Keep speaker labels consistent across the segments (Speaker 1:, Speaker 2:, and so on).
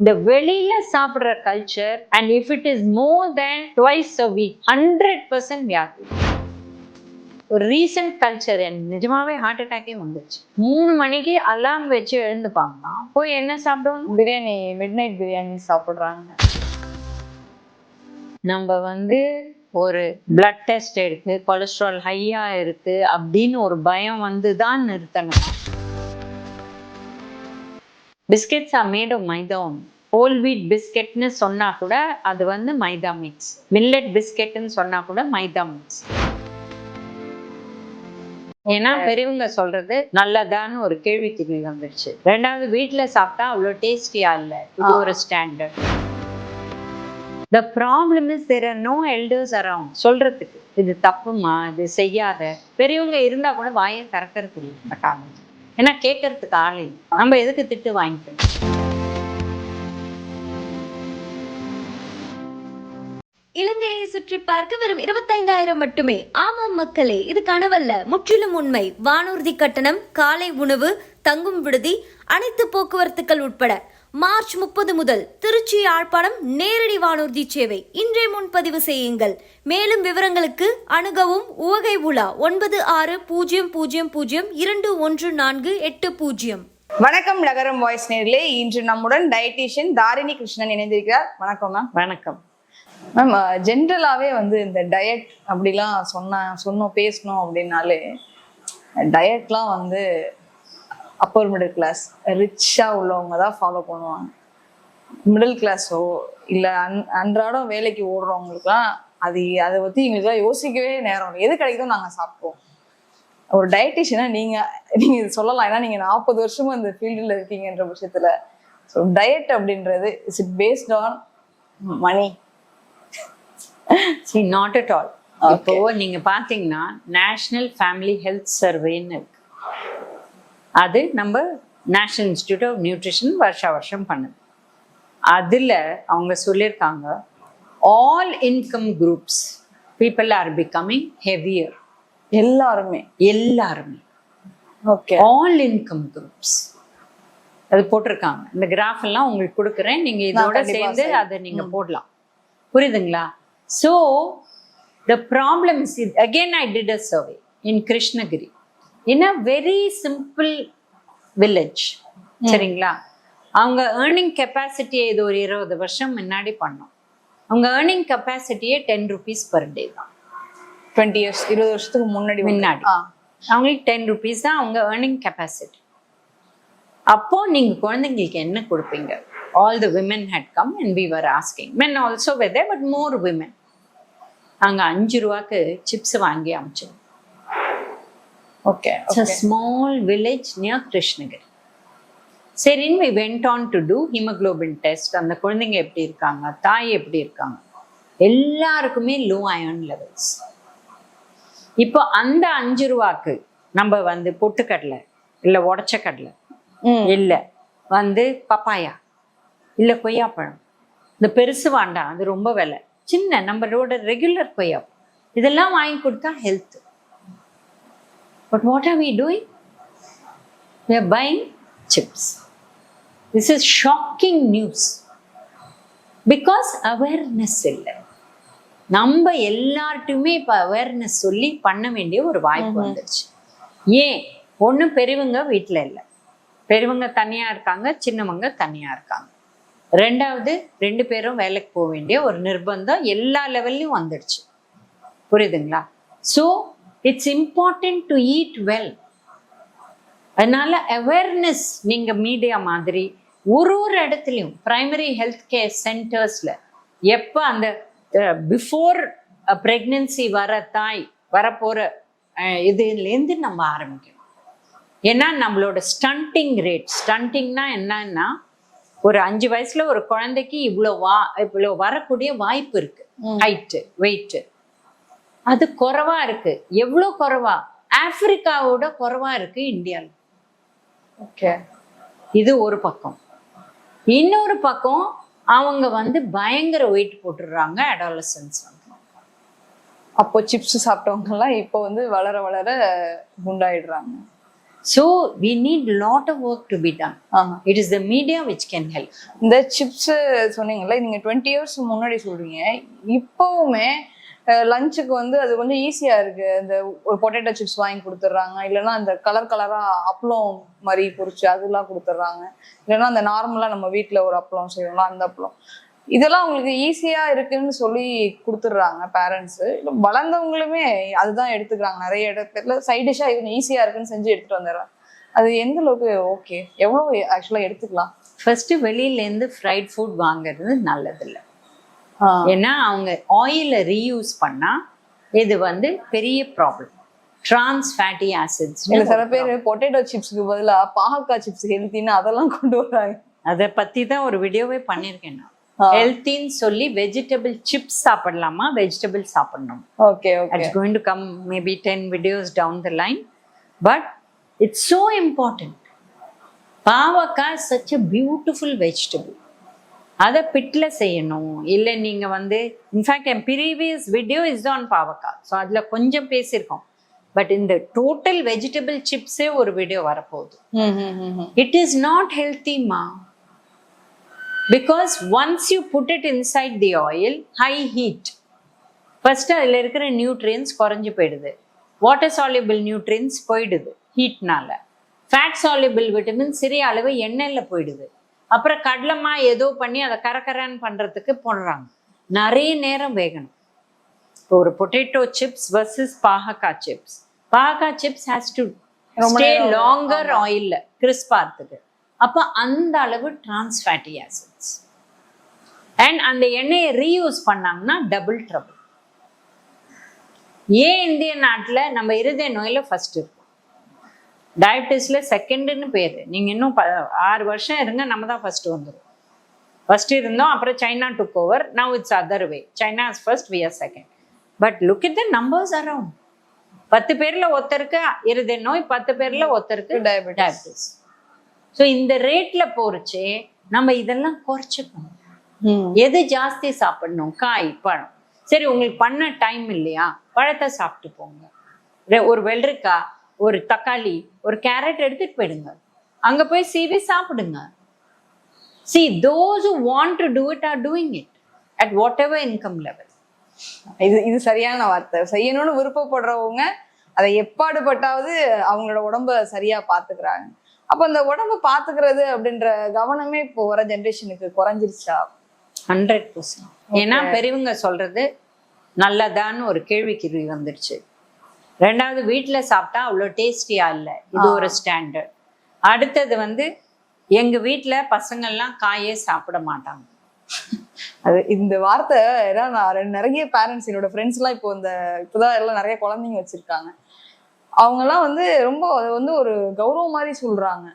Speaker 1: இந்த வெளியில சாப்பிடுற culture and if it is more than twice a week hundred percent வியாதி. ஒரு ரீசன்ட் கல்ச்சர் எனக்கு நிஜமாவே ஹார்ட் அட்டாக்கே வந்துச்சு மூணு மணிக்கு அலாம் வச்சு எழுந்துப்பாங்க போய் என்ன சாப்பிடுவோம்
Speaker 2: பிரியாணி மிட் நைட் பிரியாணி சாப்பிட்றாங்க.
Speaker 1: நம்ம வந்து ஒரு பிளட் டெஸ்ட் எடுத்து கொலஸ்ட்ரால் ஹையா இருக்கு அப்படின்னு ஒரு பயம் வந்து தான் நிறுத்தணும். Biscuits are made of maida whole wheat பிஸ்கெட்னு சொன்னா கூட அது வந்து மைதா மிக்ஸ் மில்லட் பிஸ்கெட்னு சொன்னா கூட மைதா மிக்ஸ் ஏன்னா பெரியவங்க சொல்றது நல்லதான்னு ஒரு கேள்விக்குறி வந்துருச்சு. ரெண்டாவது வீட்ல சாப்பிட்டா அவ்வளோ டேஸ்டியா இல்லை. இது ஒரு standard the problem is there are no elders around சொல்றதுக்கு இது தப்புமா? இது செய்யாத? பெரியவங்க இருந்தா கூட வாயை திறக்கிறது மாட்டாங்க ஏன்னா கேட்கறதுக்கு ஆள் இல்லை. நம்ம எதுக்கு திட்டு வாங்கிக்கணும்?
Speaker 3: இலங்கையை சுற்றி பார்க்க வெறும் இருபத்தைந்தாயிரம் மட்டுமே. ஆமாம் மக்களே இது கனவல்ல. முற்றிலும் உண்மை. வானூர்தி கட்டணம் காலை உணவு தங்கும் விடுதி அனைத்து போக்குவரத்துக்கள் உட்பட. மார்ச் முப்பது முதல் திருச்சி யாழ்ப்பாணம் நேரடி வானூர்தி சேவை. இன்றே முன்பதிவு செய்யுங்கள். மேலும் விவரங்களுக்கு அணுகவும் உவகை உலா ஒன்பது ஆறு பூஜ்ஜியம் பூஜ்ஜியம் பூஜ்ஜியம் இரண்டு ஒன்று நான்கு எட்டு பூஜ்ஜியம்
Speaker 2: வணக்கம் நகரம் வாய்ஸ் நேர்களே. இன்று நம்முடன் டயட்டீஷியன் தாரிணி கிருஷ்ணன் இணைந்திருக்கிறார். வணக்கம் மேம்
Speaker 1: வணக்கம்.
Speaker 2: மேம் ஜென்ரலாகவே வந்து இந்த டயட் அப்படிலாம் சொன்ன சொன்னோம் பேசணும் அப்படின்னாலே டயட்லாம் வந்து அப்பர் மிடில் கிளாஸ் ரிச்சாக உள்ளவங்க தான் ஃபாலோ பண்ணுவாங்க. மிடில் கிளாஸோ இல்லை அன் அன்றாடம் வேலைக்கு ஓடுறவங்களுக்குலாம் அது அதை பற்றி எங்களுக்குலாம் யோசிக்கவே நேரம் இல்லை. எது கிடைக்குதோ நாங்கள் சாப்பிடுவோம். ஒரு டயட்டிஷியனா நீங்கள் நீங்கள் இது சொல்லலாம். ஏன்னா நீங்கள் நாற்பது வருஷமும் இந்த ஃபீல்டில் இருக்கீங்கன்ற பட்சத்தில் ஸோ டயட் அப்படின்றது is it based on money
Speaker 1: see not at all இப்போ நீங்க பாத்தீங்கன்னா நேஷனல் ஃபேமிலி ஹெல்த் சர்வேன்னு இருக்கு. அது நம்ம நேஷனல் இன்ஸ்டிடியூட் ஆஃப் நியூட்ரிஷன் வருஷா வருஷம் பண்ணுது. அதுல அவங்க சொல்லியிருக்காங்க all income groups people are becoming heavier
Speaker 2: எல்லாருமே.
Speaker 1: எல்லாருமே.
Speaker 2: ஓகே
Speaker 1: ஆல் இன்கம் குரூப்ஸ் அது போட்டிருக்காங்க. இந்த கிராஃப் எல்லாம் உங்களுக்கு கொடுக்குறேன். நீங்க இதோட சேர்ந்து. அதை நீங்க போடலாம். புரியுதுங்களா? So the problem is again I did a survey in Krishnagiri a very simple village சரிங்களா? அவங்க ஏர்னிங் கெப்பாசிட்டியை இது ஒரு இருபது வருஷம் முன்னாடி பண்ணோம். அவங்க ஏர்னிங் கெப்பாசிட்டியே டென் ருபீஸ் பர் டே தான்.
Speaker 2: டுவெண்ட்டி இயர்ஸ் இருபது வருஷத்துக்கு முன்னாடி
Speaker 1: முன்னாடி. அவங்களுக்கு டென் ருபீஸ் தான் அவங்க ஏர்னிங் கெப்பாசிட்டி அப்போ நீங்க குழந்தைங்களுக்கு என்ன கொடுப்பீங்க? All the women had come and we were asking men also whether but more women அங்க அஞ்சு ரூபாய்க்கு சிப்ஸ் வாங்கி அமிச்சோம்
Speaker 2: okay
Speaker 1: it's a small village near Krishnagiri சரின்னு we went on to do haemoglobin test அந்த குழந்தைங்க எப்படி இருக்காங்க? தாய் எப்படி இருக்காங்க? எல்லாருக்குமே லோ அயர்ன் லெவல்ஸ் இப்போ அந்த அஞ்சு ரூபாக்கு நம்ம வந்து பொட்டுக்கடலை இல்லை உடச்ச கடலை இல்லை வந்து பப்பாயா இல்லை கொய்யாப்பழம். இந்த பெருசு வேண்டாம் அது ரொம்ப விலை. சின்ன நம்மளோட ரெகுலர் கொய்யாப்பழம். இதெல்லாம் வாங்கி கொடுத்தா health but what are we doing we are buying chips. This is shocking news. Because awareness இல்லை. நம்ம எல்லார்ட்டையுமே இப்போ அவேர்னஸ் சொல்லி பண்ண வேண்டிய ஒரு வாய்ப்பு வந்துருச்சு. ஏன்? ஒண்ணு பெரியவங்க வீட்டில் இல்லை. பெரியவங்க தனியா இருக்காங்க சின்னவங்க தனியா இருக்காங்க. ரெண்டாவது ரெண்டு பேரும் வேலைக்கு போக வேண்டிய ஒரு நிர்பந்தம் எல்லா லெவல்லையும் வந்துடுச்சு புரியுதுங்களா? So it's important to eat well அதனால அவேர்னஸ் நீங்க மீடியா மாதிரி ஒரு ஒரு இடத்துலையும் பிரைமரி ஹெல்த் கேர் சென்டர்ஸ்ல எப்போ அந்த பிஃபோர் ப்ரெக்னென்சி வர தாய் வரப்போற அஹ், இதுலேருந்து நம்ம ஆரம்பிக்கணும். ஏன்னா நம்மளோட ஸ்டண்டிங் ரேட் ஸ்டண்டிங்னா என்னன்னா ஒரு அஞ்சு வயசுல ஒரு குழந்தைக்கு இவ்வளோ வா இவ்வளோ வரக்கூடிய வாய்ப்பு இருக்கு. ஹைட்டு வெயிட்டு அது குறைவா இருக்கு. எவ்வளோ குறைவா? ஆப்பிரிக்காவோட குறைவா இருக்கு இந்தியாவில்
Speaker 2: ஓகே
Speaker 1: இது ஒரு பக்கம். இன்னொரு பக்கம் அவங்க வந்து பயங்கர வெயிட் போட்டுடுறாங்க அடாலசன்ஸ் வந்து.
Speaker 2: அப்போ சிப்ஸ் சாப்பிட்டவங்க எல்லாம் இப்போ வந்து வளர வளர குண்டாயிடுறாங்க.
Speaker 1: So we need lot of work to be done. It is the media which can help
Speaker 2: இந்த சிப்ஸ் சொன்னீங்கல்ல நீங்க டுவெண்ட்டி இயர்ஸ் முன்னாடி சொல்றீங்க. இப்பவுமே லஞ்சுக்கு வந்து அது கொஞ்சம் ஈஸியா இருக்கு. இந்த ஒரு பொட்டேட்டோ சிப்ஸ் வாங்கி கொடுத்துட்றாங்க. இல்லைன்னா அந்த கலர் கலரா அப்பளம் மாதிரி பொறிச்சு அதெல்லாம் கொடுத்துட்றாங்க. இல்லைன்னா அந்த நார்மலா நம்ம வீட்டில் ஒரு அப்பளம் செய்வோம்னா அந்த அப்பளம். இதெல்லாம் அவங்களுக்கு ஈஸியா இருக்குன்னு சொல்லி கொடுத்துட்றாங்க பேரண்ட்ஸ் வளர்ந்தவங்களுமே அதுதான் எடுத்துக்கிறாங்க. நிறைய இடத்துல சைட் டிஷ்ஷா இது ஈஸியா இருக்குன்னு செஞ்சு எடுத்துட்டு வந்துடுறாங்க. அது எந்த அளவுக்கு ஓகே எவ்வளவு ஆக்சுவலா எடுத்துக்கலாம்?
Speaker 1: ஃபர்ஸ்ட் வெளியிலேருந்து ஃப்ரைட் ஃபுட் வாங்குறது நல்லதில்லை. ஏன்னா அவங்க ஆயிலை ரீயூஸ் பண்ணா இது வந்து பெரிய ப்ராப்ளம் ட்ரான்ஸ் ஃபேட்டி ஆசிட்ஸ்
Speaker 2: சில பேர் பொட்டேட்டோ சிப்ஸ்க்கு பதிலா பாகக்காய் சிப்ஸ் ஹெல்த்தின்னு அதெல்லாம் கொண்டு வராங்க
Speaker 1: அதை பத்தி தான் ஒரு வீடியோவே பண்ணியிருக்கேன் நான். ஹெல்த்தின்னு சொல்லி வெஜிடபிள் சிப்ஸ் சாப்பிடலாமா வெஜிடபிள் சாப்பிடணும்
Speaker 2: okay okay
Speaker 1: It's going to come maybe 10 videos down the line. But it's so important. பாவக்காய் such a beautiful vegetable. அதை பிட்டில் செய்யணும். இல்லை நீங்கள் வந்து இன்ஃபேக்ட் என் ப்ரீவியஸ் வீடியோ இஸ் ஆன் பாவக்காய் ஸோ அதில் கொஞ்சம் பேசியிருக்கோம். பட் இந்த டோட்டல் வெஜிடபிள் சிப்ஸே ஒரு வீடியோ வரப்போகுது. இட் இஸ் நாட் ஹெல்த்தி மா because once you put it inside the oil high heat first அதில் இருக்கிற நியூட்ரியன்ஸ் குறைஞ்சு போயிடுது. வாட்டர் சால்யூபிள் நியூட்ரியன்ஸ் போயிடுது ஹீட்னால ஃபேட் சால்யூபிள் விட்டமின் சிறிய அளவு எண்ணெயில் போயிடுது. அப்புறம் கடலமா ஏதோ பண்ணி அதை கரகரன்னு பண்ணுறதுக்கு போடுறாங்க. நிறைய நேரம் வேகணும். இப்போ ஒரு potato chips versus பாகக்காய் chips பாகக்காய் chips has to stay longer ஆயில்ல கிறிஸ்பாகிறதுக்கு அப்போ அந்த அளவு trans fatty acids. அண்ட் அந்த எண்ணெயை ரீயூஸ் பண்ணாங்கன்னா டபுள் ட்ரபிள் ஏன் இந்திய நாட்டில் நம்ம இருதய நோயில் ஃபர்ஸ்ட் இருக்கும் டயபிட்டிஸில் செகண்டுன்னு பேர். நீங்கள் இன்னும் ப ஆறு வருஷம் இருங்க நம்ம தான் ஃபர்ஸ்ட் வந்துடும் ஃபர்ஸ்ட் இருந்தோம் அப்புறம் China took over now it's other way China is first we are second but look it the numbers around பத்து பேரில் ஒருத்தருக்கு இருதய நோய் பத்து பேரில் ஒருத்தருக்கு. டயபிட்டிஸ் ஸோ இந்த ரேட்டில் போறச்சே நம்ம இதெல்லாம் குறைச்சிக்கணும். எது ஜாஸ்தி சாப்பிடணும்? காய் பழம். சரி உங்களுக்கு பண்ண டைம் இல்லையா? பழத்தை சாப்பிட்டு போங்க. ஒரு வெள்ளரிக்காய் ஒரு தக்காளி ஒரு கேரட் எடுத்துட்டு போயிடுங்க. அங்க போய் சீவி சாப்பிடுங்க. See those who want to do it are doing it at whatever income level.
Speaker 2: இது இது சரியான வார்த்தை. செய்யணும்னு விருப்பப்படுறவங்க அதை எப்பாடுபட்டாவது அவங்களோட உடம்ப சரியா பாத்துக்கிறாங்க அப்ப அந்த உடம்ப பாத்துக்கிறது அப்படின்ற கவனமே இப்போ வர ஜென்ரேஷனுக்கு குறைஞ்சிருச்சா?
Speaker 1: ஹண்ட்ரட் பர்சன்ட் ஏன்னா பெரியவங்க சொல்றது நல்லதான்னு ஒரு கேள்விக்குறி வந்துடுச்சு. ரெண்டாவது வீட்டில் சாப்பிட்டா அவ்வளோ டேஸ்டியா இல்லை. இது ஒரு ஸ்டாண்டர்ட் அடுத்தது வந்து எங்க வீட்டில் பசங்கள்லாம் காயே சாப்பிட மாட்டாங்க.
Speaker 2: அது இந்த வார்த்தை ஏன்னா நான் நிறைய பேரண்ட்ஸ் என்னோட ஃப்ரெண்ட்ஸ் எல்லாம் இப்போ இந்த இப்போதான் எல்லாம் நிறைய குழந்தைங்க வச்சிருக்காங்க. அவங்க எல்லாம் வந்து ரொம்ப அது வந்து ஒரு கௌரவம் மாதிரி சொல்றாங்க.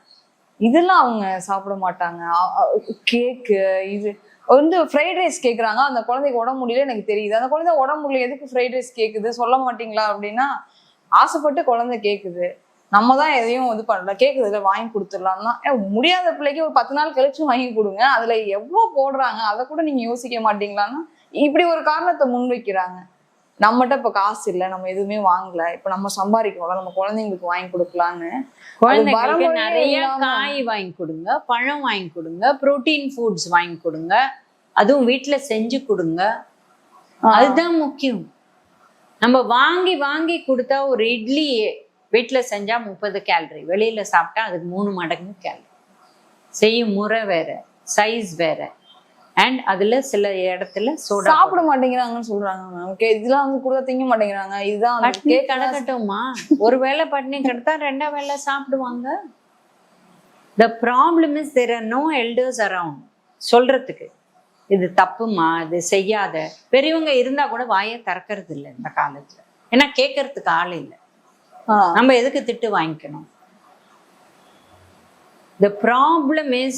Speaker 2: இதெல்லாம் அவங்க சாப்பிட மாட்டாங்க. கேக்கு இது வந்து ஃப்ரைட் ரைஸ் கேக்குறாங்க. அந்த குழந்தைக்கு உடம்பு முடியல எனக்கு தெரியுது. அந்த குழந்தை உடம்பு முடியல எதுக்கு ஃப்ரைட் ரைஸ் கேக்குது? சொல்ல மாட்டீங்களா அப்படின்னா ஆசைப்பட்டு குழந்தை கேக்குது. நம்ம தான் எதையும் இது பண்ணல. கேக்குது இல்லை வாங்கி கொடுத்துடலாம்னா ஏன் முடியாத பிள்ளைக்கு ஒரு பத்து நாள் கழிச்சு வாங்கி கொடுங்க. அதுல எவ்வளவு போடுறாங்க? அதை கூட நீங்க யோசிக்க மாட்டீங்களான்னா இப்படி ஒரு காரணத்தை முன்வைக்கிறாங்க. நம்மகிட்ட இப்ப காசு இல்லை நம்ம எதுவுமே வாங்கல. இப்ப நம்ம சம்பாதிக்கணும்ல நம்ம குழந்தைங்களுக்கு வாங்கி கொடுக்கலான்னு
Speaker 1: குழந்தைங்களுக்கு நிறைய காய் வாங்கி கொடுங்க பழம் வாங்கி கொடுங்க புரோட்டீன் ஃபுட்ஸ் வாங்கி கொடுங்க. அதுவும் வீட்டில் செஞ்சு கொடுங்க. அதுதான் முக்கியம். நம்ம வாங்கி வாங்கி கொடுத்தா ஒரு இட்லி வீட்டில் செஞ்சா முப்பது கேலரி வெளியில சாப்பிட்டா அதுக்கு மூணு மடங்கு கேலரி செய்யும் முறை வேற சைஸ் வேற. அண்ட் அதுல சில இடத்துல சோடா
Speaker 2: சாப்பிட மாட்டேங்கிறாங்கன்னு சொல்றாங்க மேம் ஓகே இதெல்லாம் வந்து கூட திங்க மாட்டேங்கிறாங்க. இதுதான்
Speaker 1: பட்னி
Speaker 2: cake எல்லாம்
Speaker 1: கிடக்கட்டுமா ஒரு வேளை பட்னி கிடத்தா ரெண்டா வேளை சாப்பிடுவாங்க. The problem is there are no elders around சொல்றதுக்கு. இது தப்புமா? இது செய்யாத. பெரியவங்க இருந்தா கூட வாயை திறக்கறது இல்லை இந்த காலத்துல. ஏன்னா கேட்கறதுக்கு ஆள் இல்லை. நம்ம எதுக்கு திட்டு வாங்கிக்கணும்? The problem is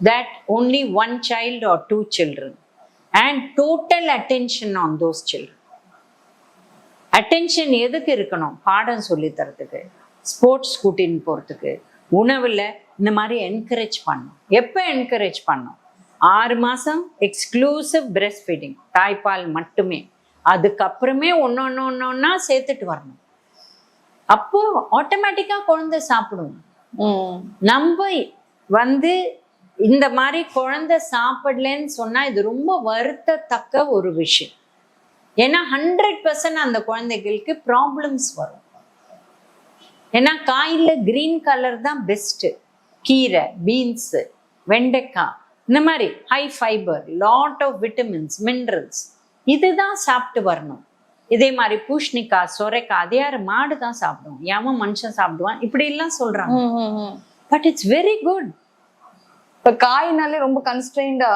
Speaker 1: that only one child or two children and total attention on those children. Attention எதுக்கு இருக்கணும்? பாடம் சொல்லி தரத்துக்கு ஸ்போர்ட்ஸ் கூட்டின்னு போகிறதுக்கு உணவில் இந்த மாதிரி என்கரேஜ் பண்ணும் எப்போ என்கரேஜ் பண்ணும் ஆறு மாதம் எக்ஸ்க்ளூசிவ் breast ஃபீடிங் தாய்ப்பால் மட்டுமே. அதுக்கப்புறமே ஒன்று ஒன்று ஒன்று ஒன்றா சேர்த்துட்டு வரணும். அப்போ ஆட்டோமேட்டிக்கா குழந்தை சாப்பிடும். நம்ம வந்து இந்த மாதிரி குழந்தை சாப்பிடலன்னு சொன்னா இது ரொம்ப வருத்தத்தக்க ஒரு விஷயம். ஏன்னா ஹண்ட்ரட் பர்சன்ட் அந்த குழந்தைகளுக்கு ப்ராப்ளம்ஸ் வரும். ஏன்னா காயில கிரீன் கலர் தான் பெஸ்ட் கீரை பீன்ஸ் வெண்டைக்காய். இந்த மாதிரி high fibre lot of vitamins minerals இதுதான் சாப்பிட்டு வரணும். இதே மாதிரி பூஷ்ணிக்காய் சொரைக்காய் அதே யாரு மாடு தான் சாப்பிடுவோம் ஏன் மனுஷன் சாப்பிடுவான் இப்படி எல்லாம் சொல்றாங்க. பட் இட்ஸ் வெரி குட்
Speaker 2: இப்ப காய்னாலே ரொம்ப கன்ஸ்ட்ரெயின்டா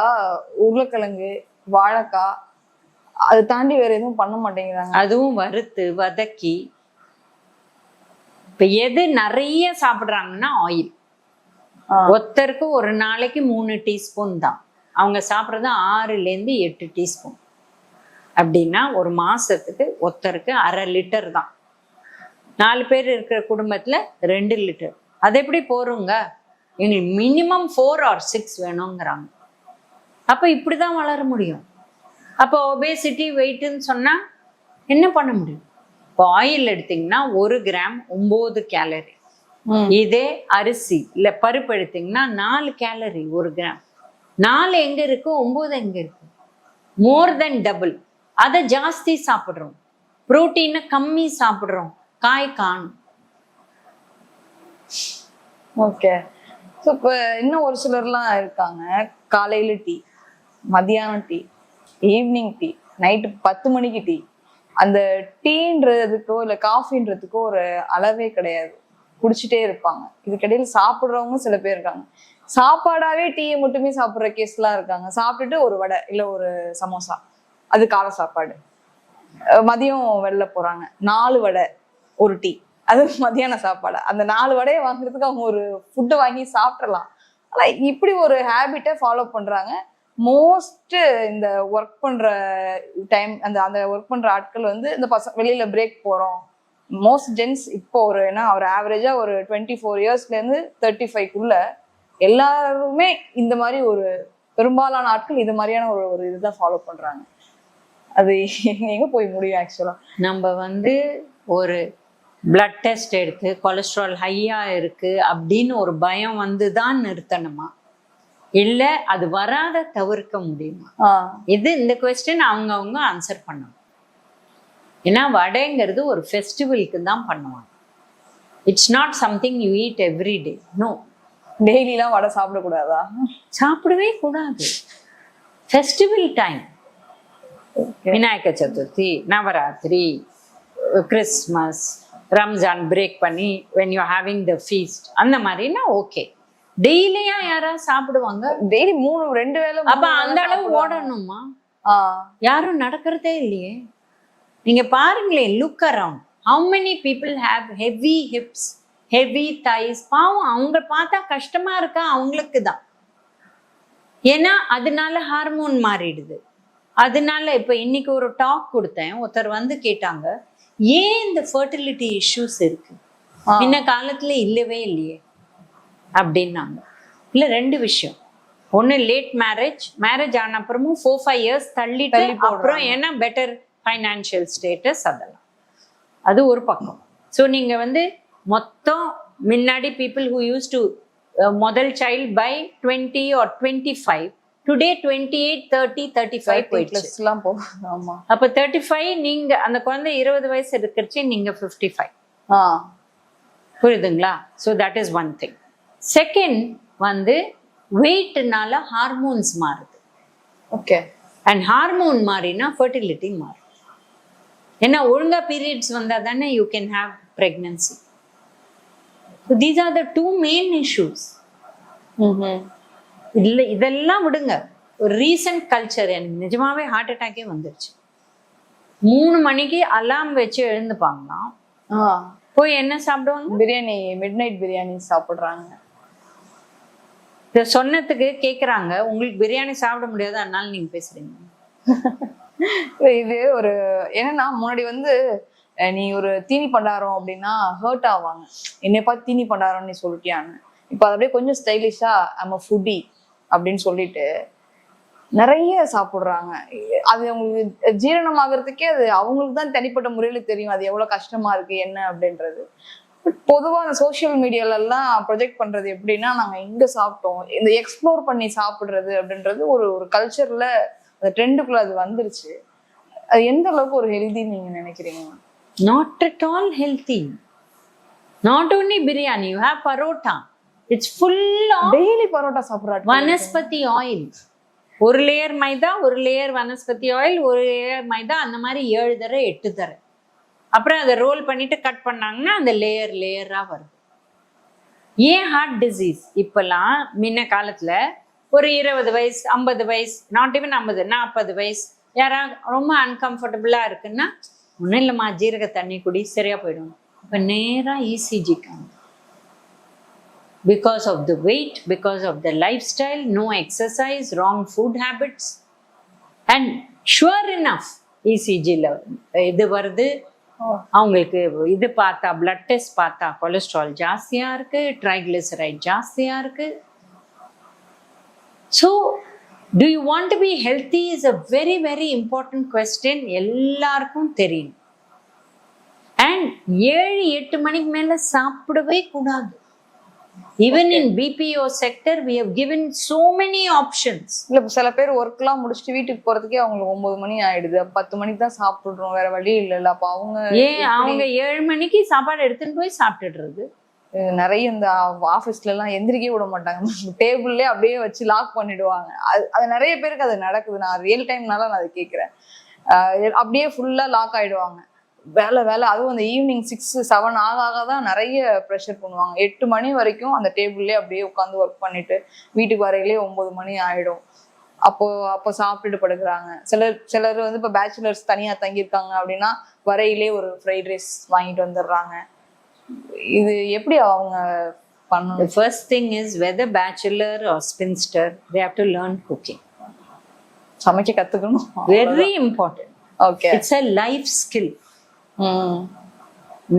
Speaker 2: உருளைக்கிழங்கு வாழைக்காய் அதை தாண்டி வேற எதுவும் பண்ண மாட்டேங்கிறாங்க.
Speaker 1: அதுவும் வறுத்து வதக்கி இப்ப எது நிறைய சாப்பிடுறாங்கன்னா ஆயில். ஒருத்தருக்கு ஒரு நாளைக்கு மூணு டீஸ்பூன் தான். அவங்க சாப்பிட்றது ஆறுலேருந்து எட்டு டீஸ்பூன். அப்படின்னா ஒரு மாதத்துக்கு ஒருத்தருக்கு அரை லிட்டர் தான். நாலு பேர் இருக்கிற குடும்பத்தில் ரெண்டு லிட்டர். அது எப்படி போறோங்க எங்களுக்கு மினிமம் ஃபோர் ஆர் சிக்ஸ் வேணுங்கிறாங்க. அப்போ இப்படி தான் வளர முடியும். அப்போ ஒபேசிட்டி வெயிட்டுன்னு சொன்னால் என்ன பண்ண முடியும்? இப்போ ஆயில் எடுத்திங்கன்னா ஒரு கிராம் ஒம்பது கேலரி இதே அரிசி இல்ல பருப்பு எடுத்தீங்கன்னா நாலு கேலரி ஒரு கிராம் நாலு எங்க இருக்கு? ஒன்பது எங்க இருக்கு? மோர் தென் டபுள் அதை ஜாஸ்தி சாப்பிடுறோம். புரோட்டீனை கம்மி சாப்பிடுறோம். காய் காணும்.
Speaker 2: ஓகே ஸோ இப்போ இன்னும் ஒரு சிலர்லாம் இருக்காங்க. காலையில டீ மதியானம் டீ ஈவினிங் டீ நைட்டு பத்து மணிக்கு டீ. அந்த டீன்றதுக்கோ இல்லை காஃபின்றதுக்கோ ஒரு அளவே கிடையாது. குடிச்சிட்டே இருப்பாங்க. இதுக்கிடையில் சாப்பிட்றவங்க சில பேர் இருக்காங்க. சாப்பாடாவே டீயை மட்டுமே சாப்பிட்ற கேஸ்லாம் இருக்காங்க. சாப்பிட்டுட்டு ஒரு வடை இல்லை ஒரு சமோசா. அது கால சாப்பாடு. மதியம் வெளில போறாங்க. நாலு வடை ஒரு டீ. அது மதியான சாப்பாடு. அந்த நாலு வடையை வாங்குறதுக்கு அவங்க ஒரு ஃபுட்டு வாங்கி சாப்பிட்றலாம் ஆனால் இப்படி ஒரு ஹேபிட்டை ஃபாலோ பண்ணுறாங்க மோஸ்ட் இந்த ஒர்க் பண்ணுற டைம் அந்த அந்த ஒர்க் பண்ணுற ஆட்கள் வந்து இந்த பசங்க வெளியில் பிரேக் போகிறோம் மோஸ்ட் ஜென்ஸ் இப்போ ஒரு என்ன ஒரு ஆவரேஜா ஒரு டுவெண்ட்டி ஃபோர் இயர்ஸ்ல இருந்து தேர்ட்டி ஃபைவ்க்குள்ள எல்லாருமே இந்த மாதிரி ஒரு பெரும்பாலான ஆட்கள் இது மாதிரியான ஒரு ஒரு இதுதான் ஃபாலோ பண்றாங்க. அது எங்க போய் முடியும் ஆக்சுவலா
Speaker 1: நம்ம வந்து ஒரு பிளட் டெஸ்ட் எடுத்து கொலஸ்ட்ரால் ஹையா இருக்கு அப்படின்னு ஒரு பயம் வந்து தான் நிறுத்தணுமா? இல்ல அது வராத தவிர்க்க முடியுமா? இது இந்த கொஸ்டின் அவங்க அவங்க ஆன்சர் பண்ணணும். ஏன்னா வடைங்கிறது ஒரு ஃபெஸ்டிவலுக்கு தான் பண்ணுவாங்க. It's not something you eat every day no
Speaker 2: டெய்லிலாம் வடை சாப்பிடக்கூடாதா?
Speaker 1: சாப்பிடவே கூடாது. Festival time Vinayaka Chaturthi Navaratri Christmas Ramzan break பண்ணி when you having the feast அந்த மாதிரினா ஓகே டெய்லியா யாராவது சாப்பிடுவாங்க?
Speaker 2: டெய்லி மூணு ரெண்டு வேளை
Speaker 1: அப்ப அந்த அளவு. ஓடணுமா? யாரும் நடக்கிறதே இல்லையே. நீங்க பாருங்களேன் look around how many people have heavy hips heavy thighs பாவம் அவங்க பார்த்தா கஷ்டமா இருக்கா? அவங்களுக்கு தான். ஏன்னா அதனால ஹார்மோன் மாறிடுது. அதனால இப்ப இன்னைக்கு ஒரு டாக் கொடுத்தேன். ஒருத்தர் வந்து கேட்டாங்க ஏன் இந்த ஃபர்டிலிட்டி இஷ்யூஸ் இருக்கு. முன்ன காலத்துல இல்லவே இல்லையே. அப்படின்னாங்க. இல்ல ரெண்டு விஷயம். ஒண்ணு லேட் மேரேஜ் மேரேஜ் ஆன அப்புறமும் ஃபோர் ஃபைவ் இயர்ஸ் தள்ளிட்டு
Speaker 2: தள்ளி போடுறாங்க.
Speaker 1: அப்புறம் ஏன்னா பெட்டர் ஃபைனான்சியல் ஸ்டேட்டஸ் அதெல்லாம். அது ஒரு பக்கம். ஸோ நீங்க வந்து மொத்தம் முன்னாடி பீப்புள் ஹூ யூஸ் டு முதல் child by twenty or twenty five today twenty eight thirty thirty five போயிடுச்சு.
Speaker 2: பிளஸ் எல்லாம் போகுது ஆமா.
Speaker 1: அப்போ தேர்ட்டி ஃபைவ் நீங்க அந்த குழந்தை இருபது வயசு இருக்கிறச்சு நீங்க ஃபிஃப்டி ஃபைவ்
Speaker 2: ஆஹ்
Speaker 1: புரியுதுங்களா? So that is one thing second வந்து வெயிட்னால ஹார்மோன்ஸ் மாறுது.
Speaker 2: ஓகே
Speaker 1: அண்ட் ஹார்மோன் மாறினா ஃபர்டிலிட்டி மாறும். ஏன்னா ஒழுங்கா பீரியட்ஸ் வந்தா தானே you can have pregnancy these are the two main issues இல்லை இதெல்லாம் விடுங்க. ஒரு ரீசன்ட் கல்ச்சர் எனக்கு நிஜமாவே ஹார்ட் அட்டாக்கே வந்துருச்சு. மூணு மணிக்கு அலாம் வச்சு எழுந்துப்பாங்களாம்.
Speaker 2: ஆஹ்
Speaker 1: போய் என்ன சாப்பிடுவாங்க?
Speaker 2: பிரியாணி மிட் நைட் பிரியாணி சாப்பிடுறாங்க.
Speaker 1: இதை சொன்னதுக்கு கேக்குறாங்க. உங்களுக்கு பிரியாணி சாப்பிட முடியாது அதனால நீங்க பேசுறீங்க.
Speaker 2: இது ஒரு என்னன்னா முன்னாடி வந்து நீ ஒரு தீனி பண்டாரம் அப்படின்னா ஹர்ட் ஆவாங்க. என்னை பார்த்து தீனி பண்டாரம் நீ சொல்லிட்டியான்னு. இப்போ அது அப்படியே கொஞ்சம் ஸ்டைலிஷா ஐம் ஃபுட்டி அப்படின்னு சொல்லிட்டு நிறைய சாப்பிடுறாங்க. அது அவங்களுக்கு ஜீரணமாகறதுக்கே அது அவங்களுக்கு தான் தனிப்பட்ட முறையில தெரியும் அது எவ்வளவு கஷ்டமா இருக்கு என்ன அப்படின்றது. பட் பொதுவாக அந்த சோஷியல் மீடியாலெல்லாம் ப்ரொஜெக்ட் பண்றது எப்படின்னா நாங்க இங்க சாப்பிட்டோம். இந்த எக்ஸ்ப்ளோர் பண்ணி சாப்பிடுறது அப்படின்றது ஒரு ஒரு கல்ச்சர்ல அந்த ட்ரெண்டுக்குள்ள அது வந்துருச்சு. அது எந்த அளவுக்கு ஒரு ஹெல்தின்னு நீங்க நினைக்கிறீங்க?
Speaker 1: Not at all healthy. Not only biryani, you have parota. It's full of
Speaker 2: daily parotta சாப்பிட்றாரு
Speaker 1: வனஸ்பதி ஆயில் ஒரு லேயர் மைதா ஒரு லேயர் வனஸ்பதி ஆயில் ஒரு லேயர் மைதா அந்த மாதிரி ஏழு தர எட்டு தர. அப்புறம் அதை ரோல் பண்ணிட்டு கட் பண்ணாங்கன்னா அந்த லேயர் லேயராக வருது. ஏன் ஹார்ட் டிசீஸ் இப்போல்லாம் முன்ன காலத்தில் ஒரு இருபது வயசு ஐம்பது வயசு நாட் even ஐம்பது நாற்பது வயசு யாரா ரொம்ப அன்கம்ஃபர்டபுளாக இருக்குன்னா ஒன்றும் இல்லைம்மா ஜீரக தண்ணி குடி சரியா போயிடும் இப்போ நேராக இசிஜிக்காங்க because of the weight, because of the lifestyle, no exercise, wrong food habits. And sure enough, ECGல இது வருது. அவங்களுக்கு இது பார்த்தா பிளட் டெஸ்ட் பார்த்தா கொலஸ்ட்ரால் ஜாஸ்தியா இருக்கு ட்ரைக்ளிசரைட் ஜாஸ்தியா இருக்கு. So do you want to be healthy is a very very important question எல்லாருக்கும் தெரியும். அண்ட் ஏழு எட்டு மணிக்கு மேல சாப்பிடவே கூடாது. Even in BPO sector we have given so many options
Speaker 2: இல்ல சில பேர் ஒர்க்லாம் முடிச்சுட்டு வீட்டுக்கு போறதுக்கே அவங்களுக்கு ஒன்பது மணி ஆயிடுது. பத்து மணிக்கு தான் சாப்பிடுறோம் வேற வழி இல்லைல்ல. அப்ப அவங்க
Speaker 1: ஏன் அவங்க ஏழு மணிக்கு சாப்பாடு எடுத்துன்னு போய் சாப்பிட்டுடுறது?
Speaker 2: நிறைய இந்த ஆஃபீஸ்லலாம் எல்லாம் எந்திரிக்கவே விட மாட்டாங்க. டேபிள்லயே அப்படியே வச்சு லாக் பண்ணிடுவாங்க. அது அது நிறைய பேருக்கு அது நடக்குது. நான் ரியல் டைம்னால நான் அதை கேட்கிறேன். அப்படியே ஃபுல்லா லாக் ஆயிடுவாங்க. வேலை வேலை. அதுவும் அந்த ஈவினிங் சிக்ஸ் செவன் ஆக ஆக தான் நிறைய ப்ரெஷர் பண்ணுவாங்க. எட்டு மணி வரைக்கும் அந்த டேபிள்லயே அப்படியே உட்காந்து ஒர்க் பண்ணிட்டு வீட்டுக்கு வரையிலே ஒன்பது மணி ஆயிடும். அப்போ அப்போ சாப்பிட்டுட்டு படுக்கிறாங்க. சிலர் சிலர் வந்து இப்போ பேச்சுலர்ஸ் தனியா தங்கியிருக்காங்க அப்படின்னா வரையிலே ஒரு ஃப்ரைட் ரைஸ் வாங்கிட்டு வந்துடுறாங்க. இது எப்படி அவங்க பண்ணணும்?
Speaker 1: First thing is whether bachelor or spinster, they have to learn cooking.
Speaker 2: சமைக்க கத்துக்கணும்.
Speaker 1: Very important.
Speaker 2: Okay
Speaker 1: It's a life skill.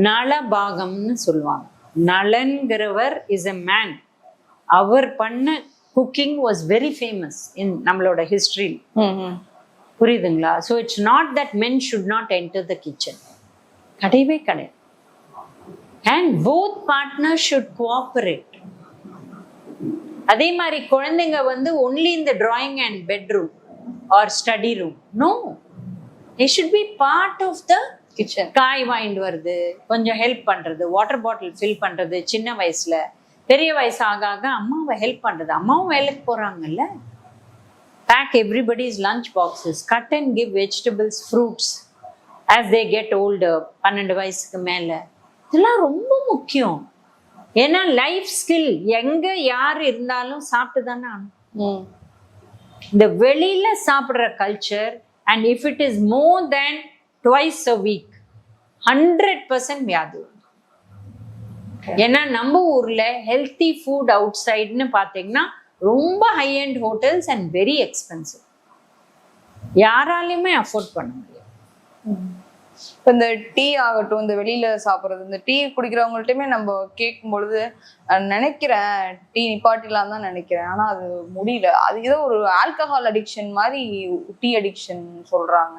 Speaker 1: நலபாகம்னு சொல்லுவாங்க. நலன்கிறவர் இஸ் a மேன் அவர் பண்ண cooking was very famous in நம்மளோட ஹிஸ்ட்ரி புரியுதுங்களா? So it's not that men should not enter the kitchen கிடையவே கிடையாது. And both partner should cooperate அதே மாதிரி குழந்தைங்க வந்து ஒன்லி இந்த drawing and bedroom or study room no they should be part of the
Speaker 2: kitchen
Speaker 1: காய் வாங்கிட்டு வருது கொஞ்சம் ஹெல்ப் பண்றது வாட்டர் பாட்டில் ஃபில் பண்றது சின்ன வயசுல. பெரிய வயசு ஆக ஆக அம்மாவை ஹெல்ப் பண்றது. அம்மாவும் வேலைக்கு போறாங்கல்ல? Pack everybody's lunch boxes cut and give vegetables fruits as they get old பன்னெண்டு வயசுக்கு மேல. இதெல்லாம் ரொம்ப முக்கியம். ஏன்னா லைஃப் ஸ்கில் எங்க யார் இருந்தாலும் சாப்பிட்டு தானே ஆகணும் இந்த வெளியில சாப்பிடுற culture and if it is more than twice a week hundred percent வியாதி. ஏன்னா நம்ம ஊர்ல ஹெல்த்தி ஃபுட் அவுட் சைடுன்னு பார்த்தீங்கன்னா ரொம்ப high and hotels and very expensive யாராலையுமே அஃபோர்ட் பண்ண முடியாது.
Speaker 2: இப்போ இந்த டீ ஆகட்டும் இந்த வெளியில சாப்பிட்றது இந்த டீ குடிக்கிறவங்கள்ட்டயுமே நம்ம கேட்கும் பொழுது நினைக்கிறேன் டீ நிப்பாட்டிலாம் தான் நினைக்கிறேன். ஆனா அது முடியல. அது ஏதோ ஒரு ஆல்கஹால் அடிக்ஷன் மாதிரி டீ அடிக்ஷன் சொல்றாங்க.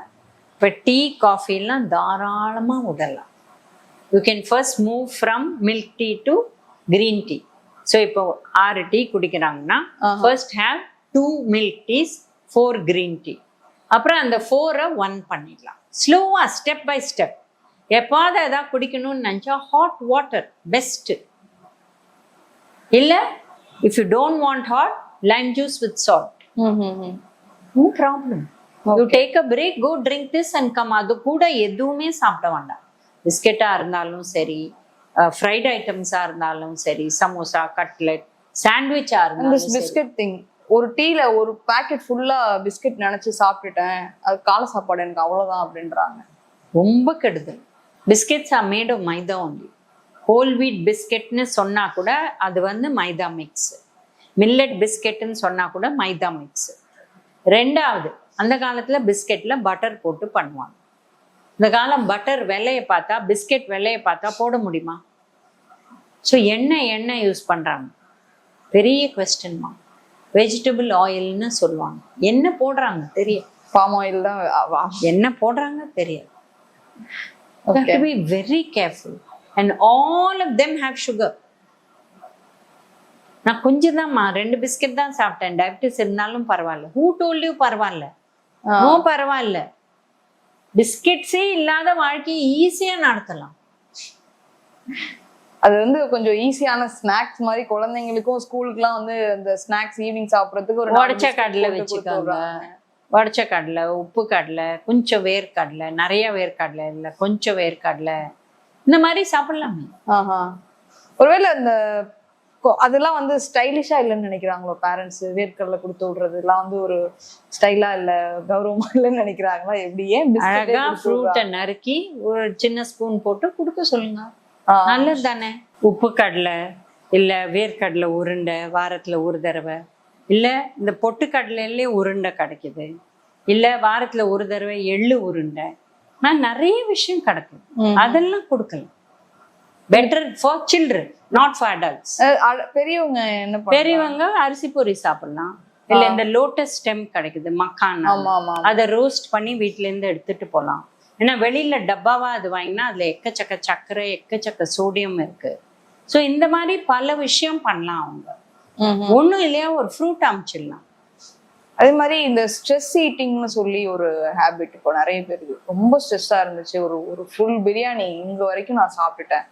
Speaker 1: இப்போ டீ காஃபிலாம் தாராளமாக விடலாம் you can first move from milk tea to green tea so இப்போ ஆறு tea குடிக்கிறாங்கன்னா. First have two milk teas four green tea அப்புறம் அந்த ஃபோரை ஒன் பண்ணிடலாம். ஸ்லோவாக ஸ்டெப் பை ஸ்டெப் எப்பாவது எதாவது குடிக்கணும்னு நினச்சா ஹாட் வாட்டர் பெஸ்ட்டு இல்லை if you don't want hot lime juice with salt no problem you take a break go drink this and come அது கூட எதுவுமே சாப்பிட வேண்டாம். பிஸ்கெட்டாக இருந்தாலும் சரி ஃப்ரைட் ஐட்டம்ஸாக இருந்தாலும் சரி சமோசா கட்லெட் சாண்ட்விச்சாக இருந்தாலும்.
Speaker 2: பிஸ்கட் திங் ஒரு டீல ஒரு பேக்கெட் ஃபுல்லா பிஸ்கட் நினைச்சு சாப்பிட்டுட்டேன். அது காலை சாப்பாடு எனக்கு அவ்வளவுதான் அப்படின்றாங்க.
Speaker 1: ரொம்ப கெடுதல். Biscuits are made of maida only whole wheat பிஸ்கெட்னு சொன்னா கூட அது வந்து மைதா மிக்ஸ் மில்லட் பிஸ்கெட்னு சொன்னா கூட மைதா மிக்ஸ் ரெண்டாவது அந்த காலத்துல பிஸ்கெட்ல பட்டர் போட்டு பண்ணுவாங்க. இந்த காலம் பட்டர் விலையை பார்த்தா பிஸ்கெட் விலையை பார்த்தா போட முடியுமா? ஸோ என்ன எண்ணெய் யூஸ் பண்றாங்க? பெரிய கொஸ்டின்மா வெஜிடபிள் ஆயில்னு சொல்லுவாங்க. என்ன போடுறாங்க தெரியும்.
Speaker 2: பாம் ஆயில் தான்
Speaker 1: என்ன போடுறாங்க தெரியாது. Be very careful. And all of them have sugar. நான் கொஞ்சம் தான்மா ரெண்டு பிஸ்கெட் தான் சாப்பிட்டேன். டயபிட்டிஸ் இருந்தாலும் பரவாயில்ல. ஹூ டோல்டியூ பரவாயில்ல. நோ பரவாயில்ல. பிஸ்கெட்ஸே இல்லாத வாழ்க்கையை ஈஸியா நடத்தலாம்.
Speaker 2: அது வந்து கொஞ்சம் ஈஸியான ஸ்நாக்ஸ் மாதிரி குழந்தைங்களுக்கும் ஸ்கூலுக்குலாம் வந்து அந்த ஸ்நாக்ஸ் ஈவினிங் சாப்பிடறதுக்கு ஒரு
Speaker 1: உடச்ச கடலை வச்சுக்கோங்க. உடச்ச கடலை உப்பு கடலை கொஞ்சம் வேர்க்கடலை நிறைய வேர்க்கடலை இல்லை கொஞ்சம் வேர்க்கடலை. இந்த மாதிரி சாப்பிடலாமே.
Speaker 2: ஆஹா. ஒருவேளை அந்த கொ- அதெல்லாம் வந்து ஸ்டைலிஷா இல்லைன்னு நினைக்கிறாங்களோ பேரண்ட்ஸ் வேர்க்கடலை கொடுத்து விடுறது எல்லாம் வந்து ஒரு ஸ்டைலா இல்ல கௌரவமா இல்லைன்னு நினைக்கிறாங்களா? எப்படி? ஏன்
Speaker 1: அழகா ஃப்ரூட்டை நறுக்கி ஒரு சின்ன ஸ்பூன் போட்டு கொடுக்க சொல்லுங்க. நல்லது தானே உப்பு கடலை இல்ல வேர்க்கடலை உருண்டை வாரத்துல ஒரு தடவை. இல்ல இந்த பொட்டு கடலையிலே உருண்டை கிடைக்குது. இல்ல வாரத்துல ஒரு தடவை எள்ளு உருண்டை. நான் நிறைய விஷயம் கிடைக்கும்.
Speaker 2: ம்.
Speaker 1: அதெல்லாம் கொடுக்கலாம். Better for children not for adults
Speaker 2: பெரியவங்க என்ன
Speaker 1: பெரியவங்க அரிசி பொரி சாப்பிடலாம். இல்ல இந்த லோட்டஸ் ஸ்டெம் கிடைக்குது மக்கானா. அதை ரோஸ்ட் பண்ணி வீட்ல இருந்து எடுத்துட்டு போகலாம் ஏன்னா வெளியில டப்பாவா அது வாங்கினா அதுல எக்கச்சக்க சர்க்கரை எக்கச்சக்க சோடியம் இருக்கு. ஸோ இந்த மாதிரி பல விஷயம் பண்ணலாம் அவங்க. ஒண்ணும் இல்லையா ஒரு ஃப்ரூட் அமைச்சிடலாம்.
Speaker 2: அதே மாதிரி இந்த ஸ்ட்ரெஸ் ஈட்டிங்னு சொல்லி ஒரு ஹேபிட் இப்போ நிறைய பேருக்கு ரொம்ப ஸ்ட்ரெஸ்ஸா இருந்துச்சு. ஒரு ஒரு ஃபுல் பிரியாணி இங்க வரைக்கும் நான் சாப்பிட்டுட்டேன்.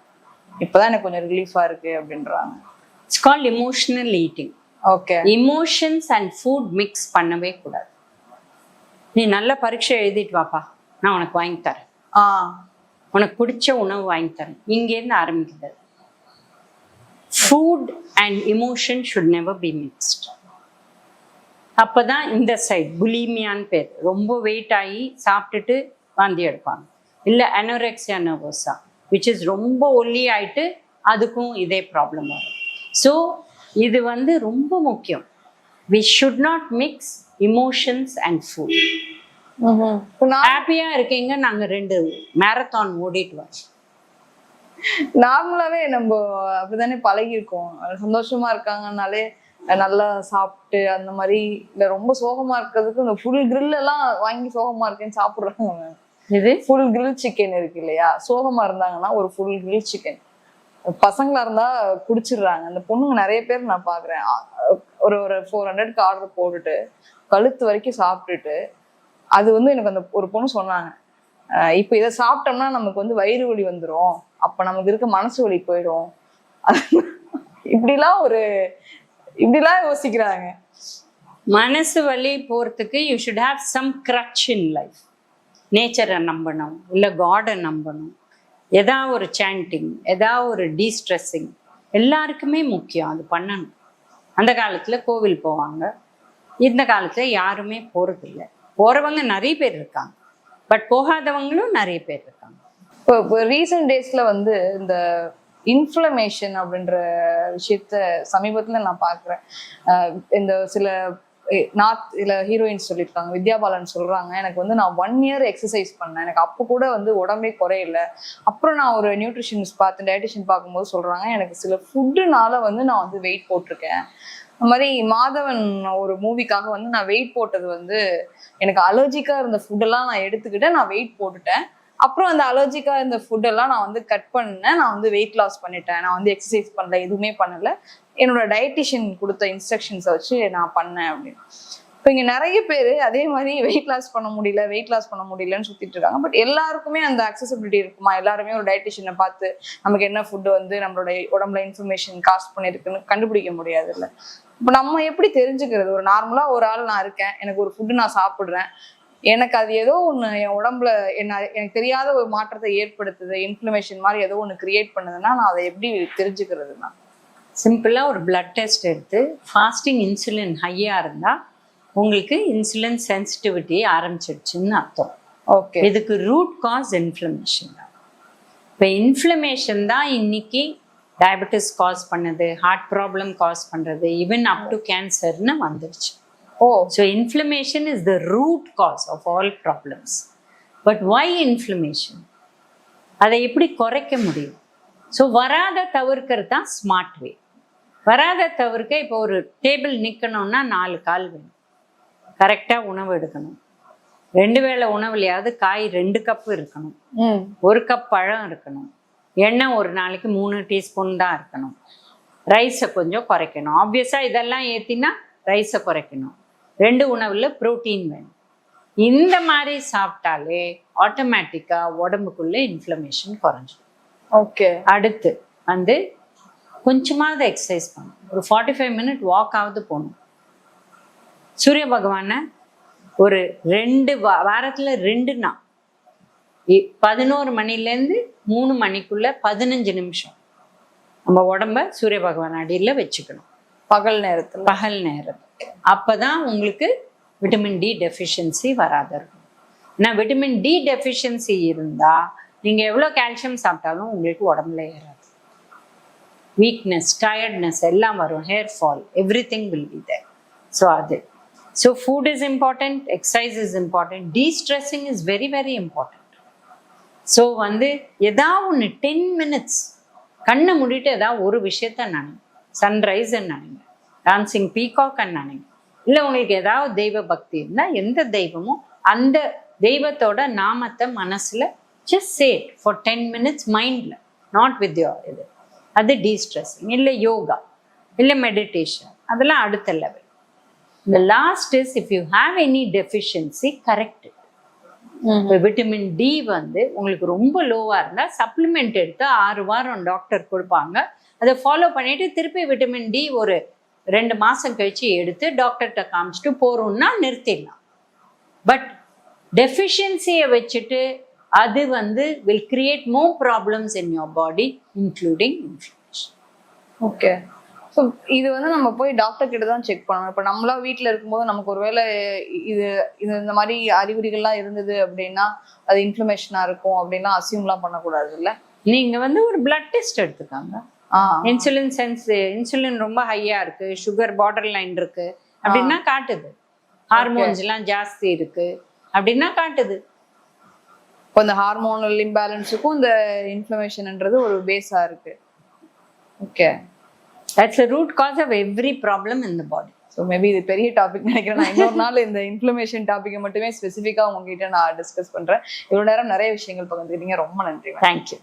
Speaker 2: இப்பதான் எனக்கு கொஞ்சம் ரிலீஃபா இருக்கு அப்படின்றாங்க.
Speaker 1: It's called emotional eating
Speaker 2: okay
Speaker 1: emotions and food mix பண்ணவே கூடாது. நீ நல்ல பரீட்சை எழுதிட்டு வாப்பா. நான் உனக்கு வாங்கி தரேன்.
Speaker 2: ஆ.
Speaker 1: உனக்கு பிடிச்ச உணவு வாங்கி தரேன். இங்கேருந்து ஆரம்பிக்கிறது. Food and emotion should never be mixed அப்பதான் இந்த சைட் புலிமியான்னு பேர். ரொம்ப வெயிட் ஆகி சாப்பிட்டுட்டு வாந்தி எடுப்பாங்க. இல்லை அனோரெக்சியா நர்வஸா விச் இஸ் ரொம்ப ஒல்லி ஆயிட்டு அதுக்கும் இதே ப்ராப்ளம் வரும். ஸோ இது வந்து ரொம்ப முக்கியம். We should not mix emotions and food ஹாப்பியா இருக்கீங்க நாங்க ரெண்டு மேரத்தான் ஓடிட்டு வரோம்.
Speaker 2: நார்மலாவே நம்ம அப்படிதானே பழகிருக்கோம் சந்தோஷமா இருக்காங்கனாலே நல்லா சாப்பிட்டு அந்த மாதிரி இல்ல ரொம்ப சோகமா இருக்கிறதுக்கு இந்த ஃபுல் grill எல்லாம் வாங்கி சோகமா இருக்கேன்னு சாப்பிடுறாங்க
Speaker 1: இது?
Speaker 2: ஃபுல் grill சிக்கன் இருக்கு இல்லையா? சோகமா இருந்தாங்கன்னா ஒரு ஃபுல் grill சிக்கன் பசங்களா இருந்தா குடிச்சிடுறாங்க. அந்த பொண்ணுங்க நிறைய பேர் நான் பாக்குறேன். ஒரு ஒரு ஃபோர் ஹண்ட்ரட்க்கு ஆர்டர் போட்டுட்டு கழுத்து வரைக்கும் சாப்பிட்டுட்டு அது வந்து எனக்கு அந்த ஒரு பொண்ணு சொன்னாங்க. இப்போ இதை சாப்பிட்டோம்னா நமக்கு வந்து வயிறு வலி வந்துடும் அப்போ நமக்கு இருக்க மனசு வலி போயிடும். இப்படிலாம் ஒரு இப்படிலாம் யோசிக்கிறாங்க.
Speaker 1: மனசு வலி போகிறதுக்கு you should have some crutch in life நேச்சரை நம்பணும். இல்லை காடை நம்பணும். எதா ஒரு சாண்டிங் எதா ஒரு டீஸ்ட்ரெஸ்ஸிங் எல்லாருக்குமே முக்கியம். அது பண்ணணும். அந்த காலத்தில் கோவில் போவாங்க. இந்த காலத்தில் யாருமே போகிறதில்லை போறவங்க நிறைய பேர் இருக்காங்க. பட் போகாதவங்களும் நிறைய பேர் இருக்காங்க.
Speaker 2: இப்போ இப்போ ரீசெண்ட் டேஸ்ல வந்து இந்த இன்ஃப்ளமேஷன் அப்படின்ற விஷயத்த சமீபத்துல நான் பார்க்குறேன். இந்த சில நார்த் இல்ல ஹீரோயின்ஸ் சொல்லியிருக்காங்க. வித்யா பாலன் சொல்றாங்க எனக்கு வந்து நான் ஒன் இயர் எக்ஸசைஸ் பண்ணேன். எனக்கு அப்போ கூட வந்து உடம்பே குறையில. அப்புறம் நான் ஒரு நியூட்ரிஷனிஸ்ட் பார்த்து டயட்டிஷியன் பார்க்கும்போது சொல்றாங்க எனக்கு சில ஃபுட்டுனால வந்து நான் வந்து வெயிட் போட்டிருக்கேன். அந்த மாதிரி மாதவன் ஒரு மூவிக்காக வந்து நான் வெயிட் போட்டது வந்து எனக்கு அலர்ஜிக்கா இருந்த ஃபுட்டெல்லாம் நான் எடுத்துக்கிட்டு நான் வெயிட் போட்டுட்டேன். அப்புறம் அந்த அலர்ஜிக்காக இருந்த ஃபுட்டெல்லாம் நான் வந்து கட் பண்ணேன் நான் வந்து வெயிட் லாஸ் பண்ணிட்டேன். நான் வந்து எக்ஸசைஸ் பண்ணல எதுவுமே பண்ணல. என்னோட டயட்டிஷியன் கொடுத்த இன்ஸ்ட்ரக்ஷன்ஸை வச்சு நான் பண்ணேன் அப்படின்னு. இப்போ இங்கே நிறைய பேர் அதே மாதிரி வெயிட் லாஸ் பண்ண முடியல வெயிட் லாஸ் பண்ண முடியலன்னு சுற்றிட்டு இருக்காங்க. பட் எல்லாருக்குமே அந்த அக்சசபிலிட்டி இருக்குமா? எல்லாருமே ஒரு டயட்டிஷியனை பார்த்து நமக்கு என்ன ஃபுட்டு வந்து நம்மளோட உடம்புல இன்ஃபர்மேஷன் காஸ்ட் பண்ணியிருக்குன்னு கண்டுபிடிக்க முடியாது இல்லை இப்போ நம்ம எப்படி தெரிஞ்சுக்கிறது? ஒரு நார்மலாக ஒரு ஆள் நான் இருக்கேன் எனக்கு ஒரு ஃபுட்டு நான் சாப்பிட்றேன். எனக்கு அது ஏதோ ஒன்று என் உடம்புல என்ன எனக்கு தெரியாத ஒரு மாற்றத்தை ஏற்படுத்துது இன்ஃப்ளமேஷன் மாதிரி ஏதோ ஒன்று கிரியேட் பண்ணுதுன்னா நான் அதை எப்படி தெரிஞ்சுக்கிறதுனா
Speaker 1: சிம்பிளா ஒரு பிளட் டெஸ்ட் எடுத்து ஃபாஸ்டிங் இன்சுலின் ஹையா இருந்தா உங்களுக்கு இன்சுலின் சென்சிட்டிவிட்டி ஆரம்பிச்சிடுச்சுன்னு அர்த்தம்.
Speaker 2: ஓகே
Speaker 1: இதுக்கு ரூட் காஸ் இன்ஃப்ளமேஷன் தான். இப்போ இன்ஃப்ளமேஷன் தான் இன்னைக்கு டயபெட்டிஸ் காஸ் பண்ணுது ஹார்ட் ப்ராப்ளம் காஸ் பண்ணுறது ஈவன் அப் டு கேன்சர்னு வந்துடுச்சு
Speaker 2: ஓ.
Speaker 1: So inflammation is the root cause of all problems but why inflammation அதை எப்படி குறைக்க முடியும்? ஸோ வராத தவிர்க்கிறது தான் ஸ்மார்ட் வே வராத தவிர்க்க இப்போ ஒரு டேபிள் நிற்கணும்னா நாலு கால் வேணும். கரெக்டாக உணவு எடுக்கணும். ரெண்டு வேளை உணவுலையாவது காய் ரெண்டு கப்பு இருக்கணும். ஒரு கப் பழம் இருக்கணும். எண்ணெய் ஒரு நாளைக்கு மூணு டீஸ்பூன் தான் இருக்கணும். ரைஸை கொஞ்சம் குறைக்கணும். ஆப்வியஸாக இதெல்லாம் ஏற்றினா ரைஸை குறைக்கணும். ரெண்டு உணவில் ப்ரோட்டீன் வேணும். இந்த மாதிரி சாப்பிட்டாலே ஆட்டோமேட்டிக்காக உடம்புக்குள்ளே இன்ஃப்ளமேஷன் குறைஞ்சிடும்
Speaker 2: ஓகே
Speaker 1: அடுத்து வந்து கொஞ்சமாவது எக்ஸசைஸ் பண்ணணும். ஒரு ஃபார்ட்டி ஃபைவ் மினிட் வாக் ஆகுது போகணும். சூரிய பகவானை ஒரு ரெண்டு வாரத்தில் ரெண்டு நாள் பதினோரு மணிலேருந்து மூணு மணிக்குள்ள பதினஞ்சு நிமிஷம். நம்ம உடம்ப சூரிய பகவான் அடியில் வச்சுக்கணும்.
Speaker 2: பகல் நேரத்துல.
Speaker 1: பகல் நேரம். அப்பதான் உங்களுக்கு விட்டமின் டி டெஃபிஷியன்சி வராத. இருக்கும் ஏன்னா விட்டமின் டி டெஃபிஷியன்சி இருந்தா நீங்க எவ்வளோ கால்சியம் சாப்பிட்டாலும் உங்களுக்கு உடம்புல ஏறாது. வீக்னஸ் டயர்ட்னஸ் எல்லாம் வரும். Hair fall everything will be there so அது. So food is important exercise is important destressing is very very important so வந்து ஏதாவது ஒன்று டென் மினிட்ஸ் கண்ணை மூடிட்டு ஏதாவது ஒரு விஷயத்த நினைங்க. சன்ரைஸ் நினைங்க. டான்சிங் பீகாக் நினைங்க. இல்லை உங்களுக்கு ஏதாவது தெய்வ பக்தி இருந்தால் எந்த தெய்வமோ அந்த தெய்வத்தோட நாமத்தை மனசில் just sit for ten minutes மைண்டில் நாட் வித் யோர் இது. அது டீஸ்ட்ரெஸ்ஸிங் இல்லை யோகா. இல்லை மெடிடேஷன் அதெல்லாம் அடுத்த லெவல் இந்த last is if you have any deficiency correct இப்போ விட்டமின் டி வந்து உங்களுக்கு ரொம்ப லோவாக இருந்தால் சப்ளிமெண்ட் எடுத்து ஆறு வாரம் டாக்டர் கொடுப்பாங்க. அதை ஃபாலோ பண்ணிட்டு திருப்பி விட்டமின் டி ஒரு ரெண்டு மாதம் கழிச்சு எடுத்து டாக்டர்கிட்ட காமிச்சிட்டு போகிறோம்னா நிறுத்திடலாம். பட் டெஃபிஷியன்சியை வச்சுட்டு அது வந்து will create more problems in your body including inflammation
Speaker 2: okay so இது வந்து நம்ம போய் டாக்டர் கிட்ட தான் செக் பண்ணணும். இப்போ நம்மளா வீட்டில் இருக்கும்போது நமக்கு ஒருவேளை இது இது இந்த மாதிரி அறிகுறிகள்லாம் இருந்தது அப்படின்னா அது இன்ஃப்ளமேஷனாக இருக்கும் அப்படின்லாம் அசியூம்லாம் பண்ணக்கூடாது இல்லை
Speaker 1: நீங்கள் வந்து ஒரு பிளட் டெஸ்ட் எடுத்துக்காங்க இன்சுலின் சென்ஸ் இன்சுலின் ரொம்ப ஹையா இருக்கு. சுகர் பார்டர் லைன் இருக்கு. அப்படின்னா காட்டுது. ஹார்மோன்ஸ் எல்லாம் ஜாஸ்தி இருக்கு. அப்படின்னா காட்டுது.
Speaker 2: இப்போ இந்த ஹார்மோனல் இம்பேலன்ஸுக்கும் இந்த இன்ஃப்ளமேஷன்ன்றது ஒரு பேஸாக இருக்கு. Okay
Speaker 1: that's root cause of every problem in the body
Speaker 2: so maybe இது பெரிய டாபிக் நினைக்கிறேன். நான் இன்னொரு நாள் இந்த இன்ஃப்ளமேஷன் டாப்பிக்கை மட்டுமே ஸ்பெசிஃபிக்காக உங்ககிட்ட நான் டிஸ்கஸ் பண்ணுறேன் இவ்வளோ நேரம் நிறைய விஷயங்கள் பகிர்ந்துக்கிட்டீங்க. ரொம்ப நன்றி
Speaker 1: தேங்க்யூ